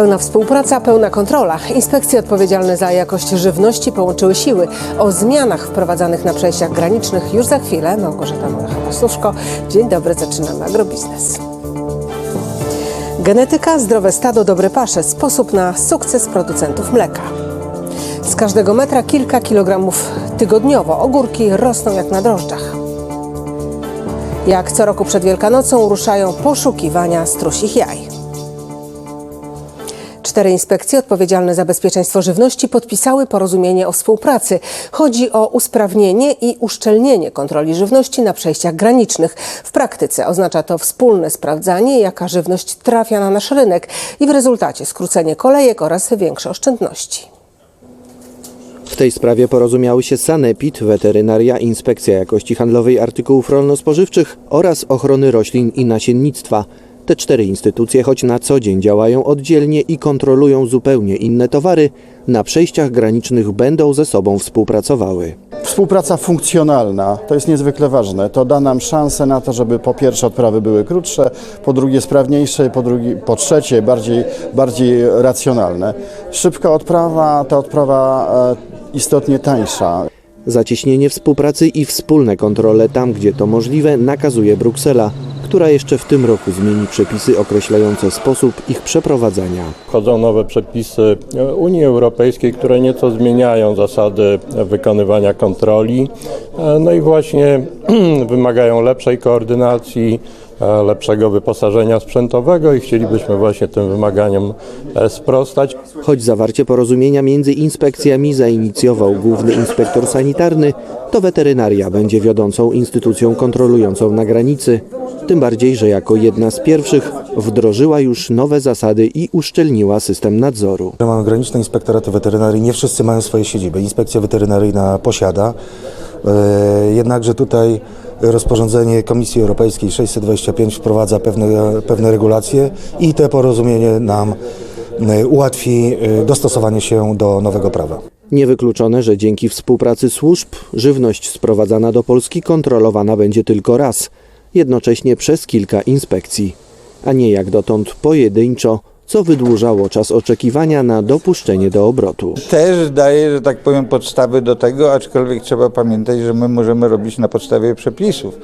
Pełna współpraca, pełna kontrola. Inspekcje odpowiedzialne za jakość żywności połączyły siły. O zmianach wprowadzanych na przejściach granicznych już za chwilę. Małgorzata Molecha-Posłuszko. Dzień dobry, zaczynamy agrobiznes. Genetyka, zdrowe stado, dobre pasze. Sposób na sukces producentów mleka. Z każdego metra kilka kilogramów tygodniowo. Ogórki rosną jak na drożdżach. Jak co roku przed Wielkanocą ruszają poszukiwania strusich jaj. Cztery inspekcje odpowiedzialne za bezpieczeństwo żywności podpisały porozumienie o współpracy. Chodzi o usprawnienie i uszczelnienie kontroli żywności na przejściach granicznych. W praktyce oznacza to wspólne sprawdzanie, jaka żywność trafia na nasz rynek i w rezultacie skrócenie kolejek oraz większe oszczędności. W tej sprawie porozumiały się Sanepid, Weterynaria, Inspekcja Jakości Handlowej Artykułów Rolno-Spożywczych oraz Ochrony Roślin i Nasiennictwa. Te cztery instytucje, choć na co dzień działają oddzielnie i kontrolują zupełnie inne towary, na przejściach granicznych będą ze sobą współpracowały. Współpraca funkcjonalna to jest niezwykle ważne. To da nam szansę na to, żeby po pierwsze odprawy były krótsze, po drugie sprawniejsze, po, drugie, po trzecie bardziej, bardziej racjonalne. Szybka odprawa, ta odprawa e, istotnie tańsza. Zacieśnienie współpracy i wspólne kontrole tam, gdzie to możliwe, nakazuje Bruksela, która jeszcze w tym roku zmieni przepisy określające sposób ich przeprowadzania. Wchodzą nowe przepisy Unii Europejskiej, które nieco zmieniają zasady wykonywania kontroli. E, No i właśnie wymagają lepszej koordynacji, e, lepszego wyposażenia sprzętowego i chcielibyśmy właśnie tym wymaganiom e, sprostać. Choć zawarcie porozumienia między inspekcjami zainicjował główny inspektor sanitarny, to weterynaria będzie wiodącą instytucją kontrolującą na granicy. Tym bardziej, że jako jedna z pierwszych wdrożyła już nowe zasady i uszczelniła system nadzoru. Mamy graniczne inspektoraty weterynarii, nie wszyscy mają swoje siedziby. Inspekcja weterynaryjna posiada, e, jednakże tutaj rozporządzenie Komisji Europejskiej 625 wprowadza pewne, pewne regulacje i te porozumienie nam e, ułatwi e, dostosowanie się do nowego prawa. Niewykluczone, że dzięki współpracy służb żywność sprowadzana do Polski kontrolowana będzie tylko raz, jednocześnie przez kilka inspekcji, a nie jak dotąd pojedynczo, co wydłużało czas oczekiwania na dopuszczenie do obrotu. też daje, że tak powiem, podstawy do tego, aczkolwiek trzeba pamiętać, że my możemy robić na podstawie przepisów.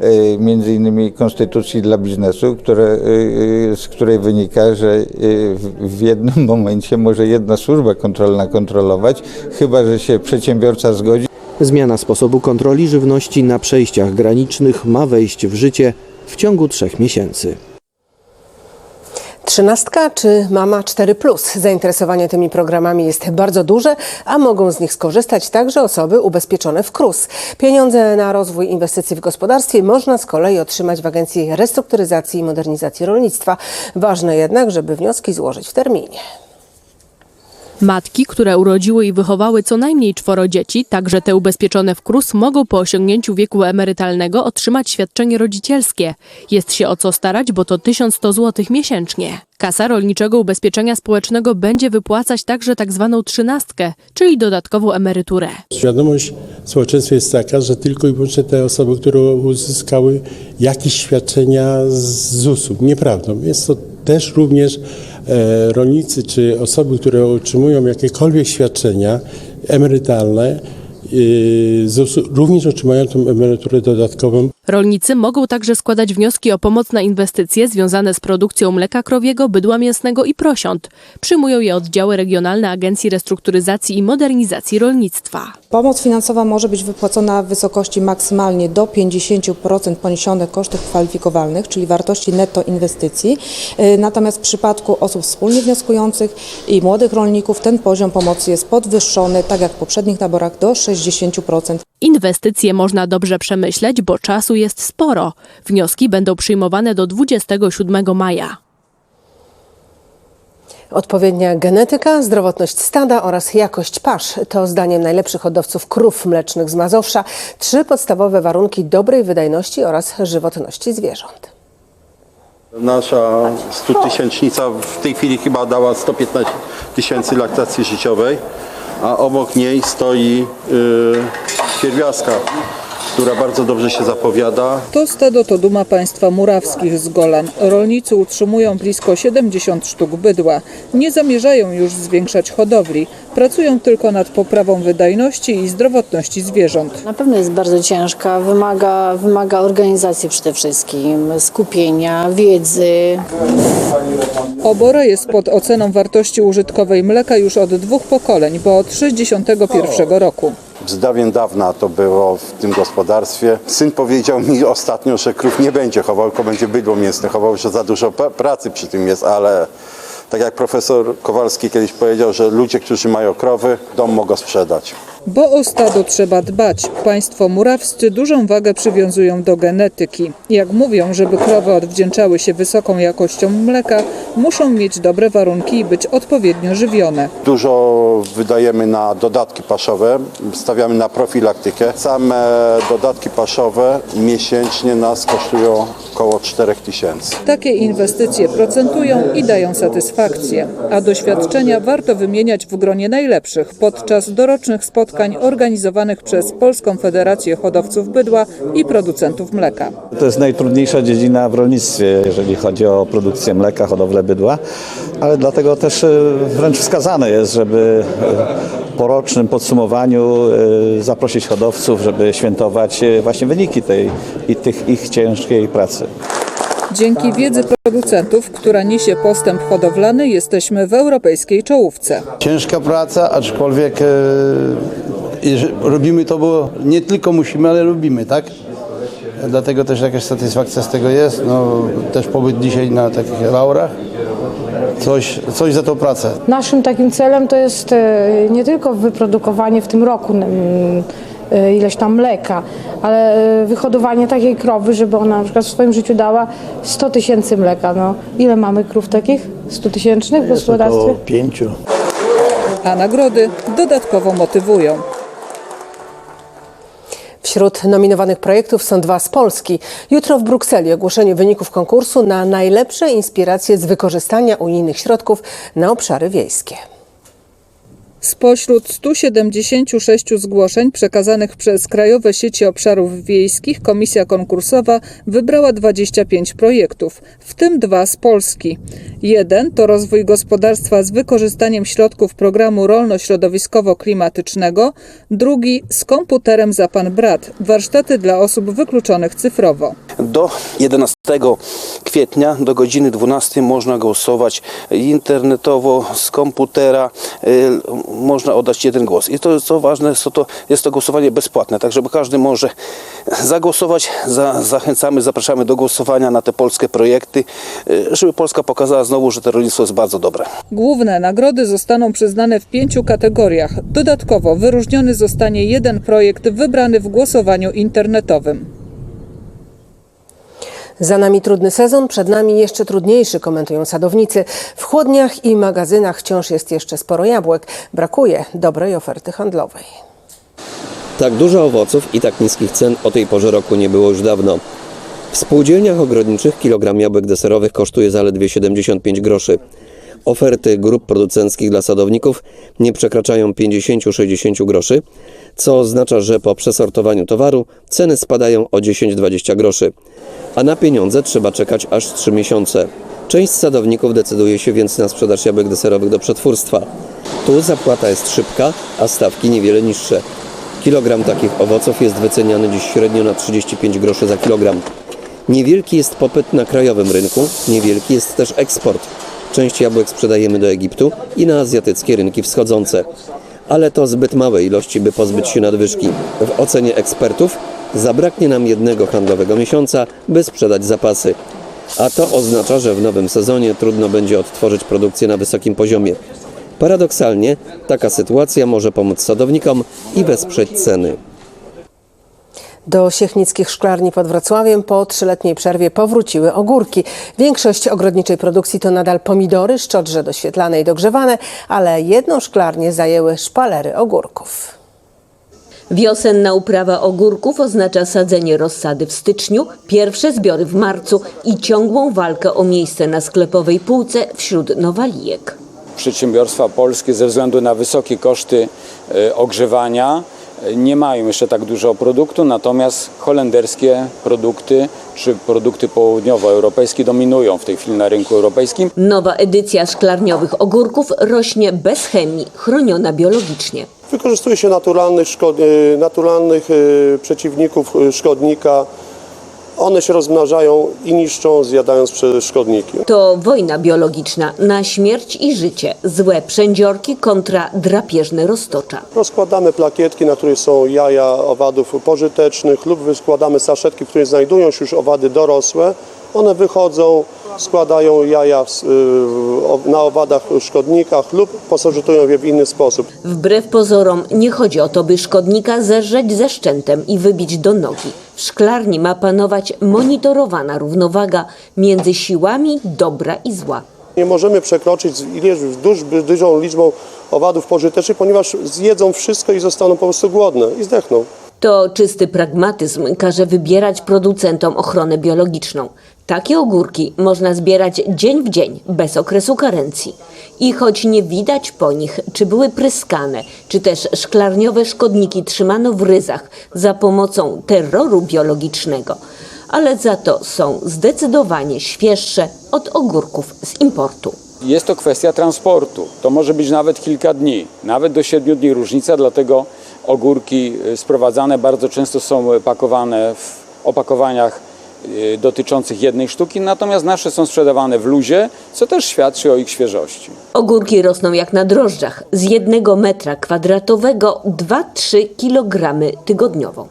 e, Między innymi konstytucji dla biznesu, które, e, z której wynika, że w jednym momencie może jedna służba kontrolna kontrolować, chyba że się przedsiębiorca zgodzi. Zmiana sposobu kontroli żywności na przejściach granicznych ma wejść w życie w ciągu trzech miesięcy. Trzynastka czy Mama 4? Zainteresowanie tymi programami jest bardzo duże, a mogą z nich skorzystać także osoby ubezpieczone w KRUS. Pieniądze na rozwój inwestycji w gospodarstwie można z kolei otrzymać w Agencji Restrukturyzacji i Modernizacji Rolnictwa. Ważne jednak, żeby wnioski złożyć w terminie. Matki, które urodziły i wychowały co najmniej czworo dzieci, także te ubezpieczone w KRUS, mogą po osiągnięciu wieku emerytalnego otrzymać świadczenie rodzicielskie. Jest się o co starać, bo to 1100 zł miesięcznie. Kasa Rolniczego Ubezpieczenia Społecznego będzie wypłacać także tak zwaną trzynastkę, czyli dodatkową emeryturę. Świadomość społeczeństwa jest taka, że tylko i wyłącznie te osoby, które uzyskały jakieś świadczenia z ZUS-u. Nieprawdą. Jest to też również rolnicy czy osoby, które otrzymują jakiekolwiek świadczenia emerytalne e, również otrzymają tą emeryturę dodatkową. Rolnicy mogą także składać wnioski o pomoc na inwestycje związane z produkcją mleka krowiego, bydła mięsnego i prosiąt. Przyjmują je oddziały regionalne Agencji Restrukturyzacji i Modernizacji Rolnictwa. Pomoc finansowa może być wypłacona w wysokości maksymalnie do 50% poniesionych kosztów kwalifikowalnych, czyli wartości netto inwestycji. Y, Natomiast w przypadku osób wspólnie wnioskujących i młodych rolników ten poziom pomocy jest podwyższony, tak jak w poprzednich taborach, do 60%. Inwestycje można dobrze przemyśleć, bo czasu jest sporo. Wnioski będą przyjmowane do 27 maja. Odpowiednia genetyka, zdrowotność stada oraz jakość pasz to zdaniem najlepszych hodowców krów mlecznych z Mazowsza trzy podstawowe warunki dobrej wydajności oraz żywotności zwierząt. Nasza 100-tysięcznica w tej chwili chyba dała 115 tysięcy laktacji życiowej, a obok niej stoi yy, pierwiastka która bardzo dobrze się zapowiada. To stado to duma państwa murawskich z Golan. Rolnicy utrzymują blisko 70 sztuk bydła. Nie zamierzają już zwiększać hodowli. Pracują tylko nad poprawą wydajności i zdrowotności zwierząt. Na pewno jest bardzo ciężka, wymaga, wymaga organizacji przede wszystkim, skupienia, wiedzy. Obora jest pod oceną wartości użytkowej mleka już od dwóch pokoleń, bo od 61 roku. Z dawien dawna to było w tym gospodarstwie. Syn powiedział mi ostatnio, że krów nie będzie chował, tylko będzie bydło mięsne chował, że za dużo pra- pracy przy tym jest, ale tak jak profesor Kowalski kiedyś powiedział, że ludzie, którzy mają krowy, dom mogą sprzedać. Bo o stado trzeba dbać. Państwo murawscy dużą wagę przywiązują do genetyki. Jak mówią, żeby krowy odwdzięczały się wysoką jakością mleka, muszą mieć dobre warunki i być odpowiednio żywione. Dużo wydajemy na dodatki paszowe, stawiamy na profilaktykę. Same dodatki paszowe miesięcznie nas kosztują około 4000. Takie inwestycje procentują i dają satysfakcję, a doświadczenia warto wymieniać w gronie najlepszych podczas dorocznych spotkań organizowanych przez Polską Federację Hodowców Bydła i Producentów Mleka. To jest najtrudniejsza dziedzina w rolnictwie, jeżeli chodzi o produkcję mleka, hodowlę bydła, ale dlatego też e, wręcz wskazane jest, żeby e, po rocznym podsumowaniu e, zaprosić hodowców, żeby świętować właśnie wyniki tej i tych ich ciężkiej pracy. Dzięki wiedzy producentów, która niesie postęp hodowlany, jesteśmy w europejskiej czołówce. Ciężka praca, aczkolwiek e, robimy to, bo nie tylko musimy, ale lubimy, tak? Dlatego też jakaś satysfakcja z tego jest. No, też pobyt dzisiaj na takich laurach. Coś, coś za tą pracę. Naszym takim celem to jest e, nie tylko wyprodukowanie w tym roku mm, ileś tam mleka, ale e, wyhodowanie takiej krowy, żeby ona na przykład w swoim życiu dała 100 tysięcy mleka. No, ile mamy krów takich? 100 tysięcznych w gospodarstwie? pięciu. A nagrody dodatkowo motywują. Wśród nominowanych projektów są dwa z Polski. Jutro w Brukseli ogłoszenie wyników konkursu na najlepsze inspiracje z wykorzystania unijnych środków na obszary wiejskie. Spośród 176 zgłoszeń przekazanych przez Krajowe Sieci Obszarów Wiejskich Komisja Konkursowa wybrała 25 projektów, w tym dwa z Polski. Jeden to rozwój gospodarstwa z wykorzystaniem środków programu rolno-środowiskowo-klimatycznego, drugi z komputerem za pan brat, warsztaty dla osób wykluczonych cyfrowo. Do 11 kwietnia do godziny 12 można głosować internetowo z komputera. Można oddać jeden głos. I to co ważne, jest to, jest to głosowanie bezpłatne, tak żeby każdy może zagłosować. Za, zachęcamy, zapraszamy do głosowania na te polskie projekty, y, żeby Polska pokazała znowu, że to rolnictwo jest bardzo dobre. Główne nagrody zostaną przyznane w pięciu kategoriach. Dodatkowo wyróżniony zostanie jeden projekt wybrany w głosowaniu internetowym. Za nami trudny sezon, przed nami jeszcze trudniejszy, komentują sadownicy. W chłodniach i magazynach wciąż jest jeszcze sporo jabłek. Brakuje dobrej oferty handlowej. Tak dużo owoców i tak niskich cen o tej porze roku nie było już dawno. W spółdzielniach ogrodniczych kilogram jabłek deserowych kosztuje zaledwie 75 groszy. Oferty grup producenckich dla sadowników nie przekraczają 50-60 groszy, co oznacza, że po przesortowaniu towaru ceny spadają o 10-20 groszy, a na pieniądze trzeba czekać aż 3 miesiące. Część sadowników decyduje się więc na sprzedaż jabłek deserowych do przetwórstwa. Tu zapłata jest szybka, a stawki niewiele niższe. Kilogram takich owoców jest wyceniany dziś średnio na 35 groszy za kilogram. Niewielki jest popyt na krajowym rynku, niewielki jest też eksport. Część jabłek sprzedajemy do Egiptu i na azjatyckie rynki wschodzące. Ale to zbyt małe ilości, by pozbyć się nadwyżki. W ocenie ekspertów zabraknie nam jednego handlowego miesiąca, by sprzedać zapasy. A to oznacza, że w nowym sezonie trudno będzie odtworzyć produkcję na wysokim poziomie. Paradoksalnie, taka sytuacja może pomóc sadownikom i wesprzeć ceny. Do siechnickich szklarni pod Wrocławiem po trzyletniej przerwie powróciły ogórki. Większość ogrodniczej produkcji to nadal pomidory, szczodrze doświetlane i dogrzewane, ale jedną szklarnię zajęły szpalery ogórków. Wiosenna uprawa ogórków oznacza sadzenie rozsady w styczniu, pierwsze zbiory w marcu i ciągłą walkę o miejsce na sklepowej półce wśród nowalijek. Przedsiębiorstwa polskie ze względu na wysokie koszty e, ogrzewania nie mają jeszcze tak dużo produktu, natomiast holenderskie produkty czy produkty południowoeuropejskie dominują w tej chwili na rynku europejskim. Nowa edycja szklarniowych ogórków rośnie bez chemii, chroniona biologicznie. Wykorzystuje się naturalnych, y, naturalnych y, przeciwników y, szkodnika. One się rozmnażają i niszczą, zjadając szkodniki. To wojna biologiczna na śmierć i życie. Złe przędziorki kontra drapieżne roztocza. Rozkładamy plakietki, na których są jaja owadów pożytecznych lub wyskładamy saszetki, w których znajdują się już owady dorosłe. One wychodzą, składają jaja y, na owadach szkodnikach lub posażytują je w inny sposób. Wbrew pozorom nie chodzi o to, by szkodnika zeżreć ze szczętem i wybić do nogi. W szklarni ma panować monitorowana równowaga między siłami dobra i zła. Nie możemy przekroczyć z ileś duż, dużą liczbą owadów pożytecznych, ponieważ zjedzą wszystko i zostaną po prostu głodne i zdechną. To czysty pragmatyzm każe wybierać producentom ochronę biologiczną. Takie ogórki można zbierać dzień w dzień, bez okresu karencji. I choć nie widać po nich, czy były pryskane, czy też szklarniowe szkodniki trzymano w ryzach za pomocą terroru biologicznego, ale za to są zdecydowanie świeższe od ogórków z importu. Jest to kwestia transportu. To może być nawet kilka dni, nawet do siedmiu dni różnica, dlatego ogórki y, sprowadzane bardzo często są pakowane w opakowaniach dotyczących jednej sztuki, natomiast nasze są sprzedawane w luzie, co też świadczy o ich świeżości. Ogórki rosną jak na drożdżach, z jednego metra kwadratowego 2-3 kg tygodniowo.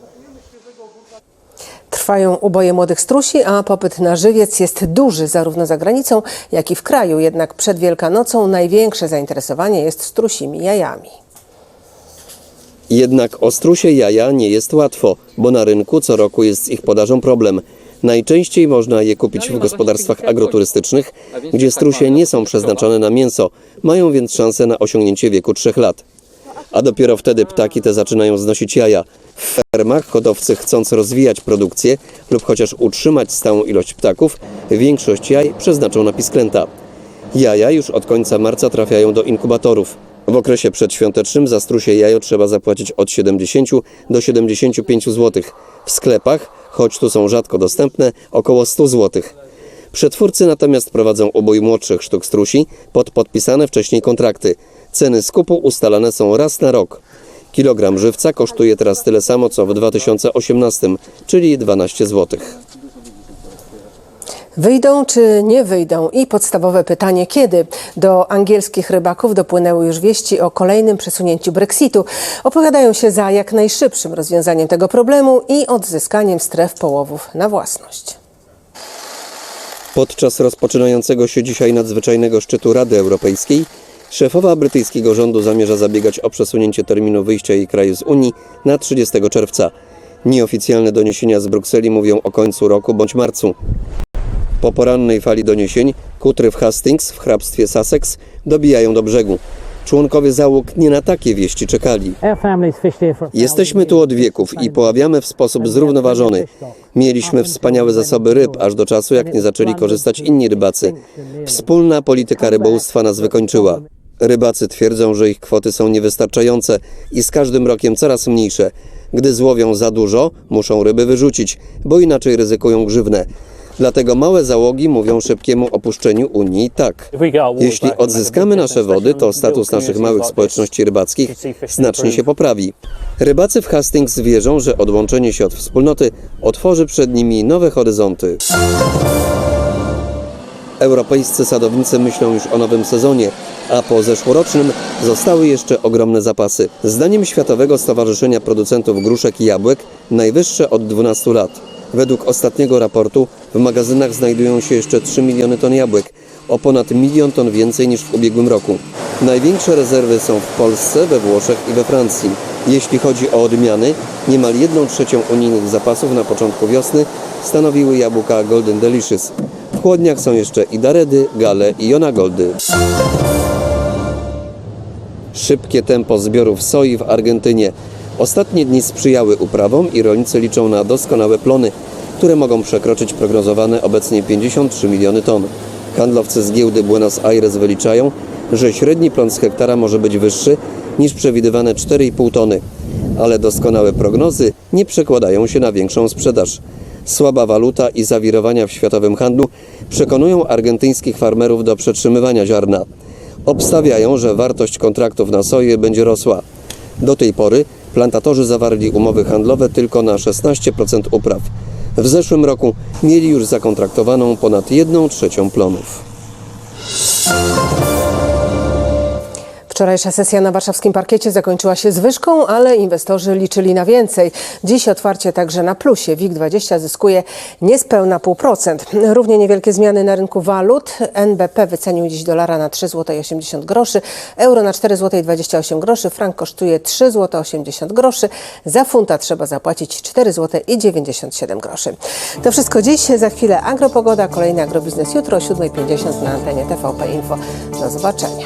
Trwają uboje młodych strusi, a popyt na żywiec jest duży zarówno za granicą, jak i w kraju. Jednak przed Wielkanocą największe zainteresowanie jest strusimi jajami. Jednak o strusie jaja nie jest łatwo, bo na rynku co roku jest z ich podażą problem. Najczęściej można je kupić w gospodarstwach agroturystycznych, gdzie strusie nie są przeznaczone na mięso, mają więc szansę na osiągnięcie wieku 3 lat. A dopiero wtedy ptaki te zaczynają znosić jaja. W fermach hodowcy chcąc rozwijać produkcję lub chociaż utrzymać stałą ilość ptaków, większość jaj przeznaczą na pisklęta. Jaja już od końca marca trafiają do inkubatorów. W okresie przedświątecznym za strusie jajo trzeba zapłacić od 70 do 75 zł. W sklepach, choć tu są rzadko dostępne, około 100 zł. Przetwórcy natomiast prowadzą ubój młodszych sztuk strusi pod podpisane wcześniej kontrakty. Ceny skupu ustalane są raz na rok. Kilogram żywca kosztuje teraz tyle samo co w 2018, czyli 12 zł. Wyjdą czy nie wyjdą? I podstawowe pytanie, kiedy? Do angielskich rybaków dopłynęły już wieści o kolejnym przesunięciu Brexitu. Opowiadają się za jak najszybszym rozwiązaniem tego problemu i odzyskaniem stref połowów na własność. Podczas rozpoczynającego się dzisiaj nadzwyczajnego szczytu Rady Europejskiej szefowa brytyjskiego rządu zamierza zabiegać o przesunięcie terminu wyjścia jej kraju z Unii na 30 czerwca. Nieoficjalne doniesienia z Brukseli mówią o końcu roku bądź marcu. Po porannej fali doniesień kutry w Hastings w hrabstwie Sussex dobijają do brzegu. Członkowie załóg nie na takie wieści czekali. Jesteśmy tu od wieków i poławiamy w sposób zrównoważony. Mieliśmy wspaniałe zasoby ryb, aż do czasu, jak nie zaczęli korzystać inni rybacy. Wspólna polityka rybołówstwa nas wykończyła. Rybacy twierdzą, że ich kwoty są niewystarczające i z każdym rokiem coraz mniejsze. Gdy złowią za dużo, muszą ryby wyrzucić, bo inaczej ryzykują grzywnę. Dlatego małe załogi mówią szybkiemu opuszczeniu Unii tak. Jeśli odzyskamy nasze wody, to status naszych małych społeczności rybackich znacznie się poprawi. Rybacy w Hastings wierzą, że odłączenie się od wspólnoty otworzy przed nimi nowe horyzonty. Europejscy sadownicy myślą już o nowym sezonie, a po zeszłorocznym zostały jeszcze ogromne zapasy. Zdaniem Światowego Stowarzyszenia Producentów Gruszek i Jabłek najwyższe od 12 lat. Według ostatniego raportu w magazynach znajdują się jeszcze 3 miliony ton jabłek, o ponad milion ton więcej niż w ubiegłym roku. Największe rezerwy są w Polsce, we Włoszech i we Francji. Jeśli chodzi o odmiany, niemal 1 trzecią unijnych zapasów na początku wiosny stanowiły jabłka Golden Delicious. W chłodniach są jeszcze i Daredy, Gale i Jona Goldy. Szybkie tempo zbiorów soi w Argentynie. Ostatnie dni sprzyjały uprawom i rolnicy liczą na doskonałe plony, które mogą przekroczyć prognozowane obecnie 53 miliony ton. Handlowcy z giełdy Buenos Aires wyliczają, że średni plon z hektara może być wyższy niż przewidywane 4,5 tony. ale doskonałe prognozy nie przekładają się na większą sprzedaż. Słaba waluta i zawirowania w światowym handlu przekonują argentyńskich farmerów do przetrzymywania ziarna. Obstawiają, że wartość kontraktów na soję będzie rosła. Do tej pory plantatorzy zawarli umowy handlowe tylko na 16% upraw. W zeszłym roku mieli już zakontraktowaną ponad 1 trzecią plonów. Wczorajsza sesja na warszawskim parkiecie zakończyła się zwyżką, ale inwestorzy liczyli na więcej. Dziś otwarcie także na plusie. WIG20 zyskuje niespełna 0,5%. Równie niewielkie zmiany na rynku walut. NBP wycenił dziś dolara na 3,80 zł groszy, euro na 4,28 zł groszy, frank kosztuje 3,80 zł groszy. Za funta trzeba zapłacić 4,97 zł groszy. To wszystko dziś. Za chwilę agropogoda, kolejny agrobiznes jutro o 7.50 na antenie TVP Info. Do zobaczenia.